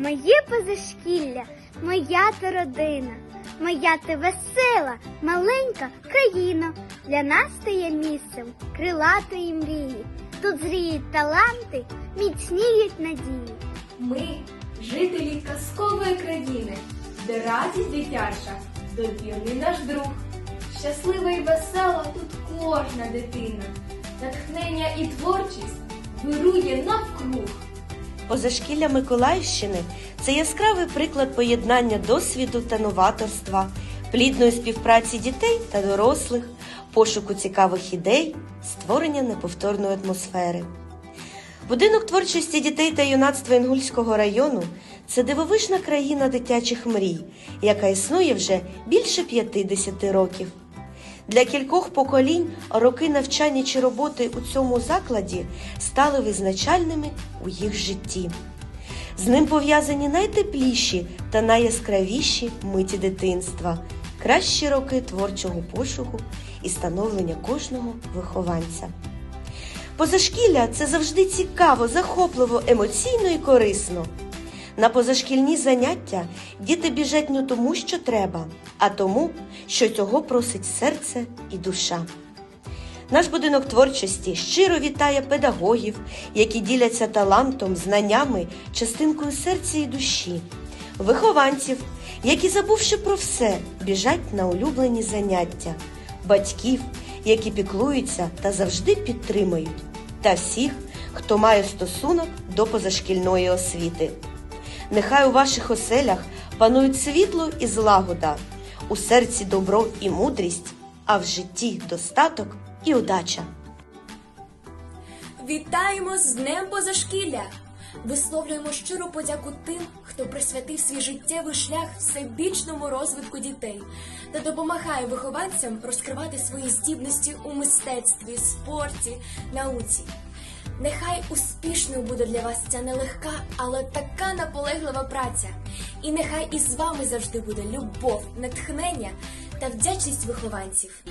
Моє позашкілля, моя ти родина, моя ти весела, маленька країна. Для нас стає місцем крилатої мрії. Тут зріють таланти, міцніють надії. Ми жителі казкової країни, де радість дитяча, довірний наш друг. Щаслива і весела тут кожна дитина. Натхнення і творчість вирує навкруг. Позашкілля Миколаївщини це яскравий приклад поєднання досвіду та новаторства, плідної співпраці дітей та дорослих, пошуку цікавих ідей, створення неповторної атмосфери. Будинок творчості дітей та юнацтва Інгульського району це дивовижна країна дитячих мрій, яка існує вже більше 50 років. Для кількох поколінь роки навчання чи роботи у цьому закладі стали визначальними у їх житті. З ним пов'язані найтепліші та найяскравіші миті дитинства, кращі роки творчого пошуку і становлення кожного вихованця. Позашкілля це завжди цікаво, захопливо, емоційно і корисно. На позашкільні заняття діти біжать не тому, що треба, а тому, що цього просить серце і душа. Наш будинок творчості щиро вітає педагогів, які діляться талантом, знаннями, частинкою серця і душі, вихованців, які, забувши про все, біжать на улюблені заняття, батьків, які піклуються та завжди підтримують, та всіх, хто має стосунок до позашкільної освіти. Нехай у ваших оселях панують світло і злагода, у серці добро і мудрість, а в житті достаток і удача. Вітаємо з Днем Позашкілля! Висловлюємо щиру подяку тим, хто присвятив свій життєвий шлях всебічному розвитку дітей та допомагає вихованцям розкривати свої здібності у мистецтві, спорті, науці. Нехай успішною буде для вас ця нелегка, але така наполеглива праця. І нехай із вами завжди буде любов, натхнення та вдячність вихованців.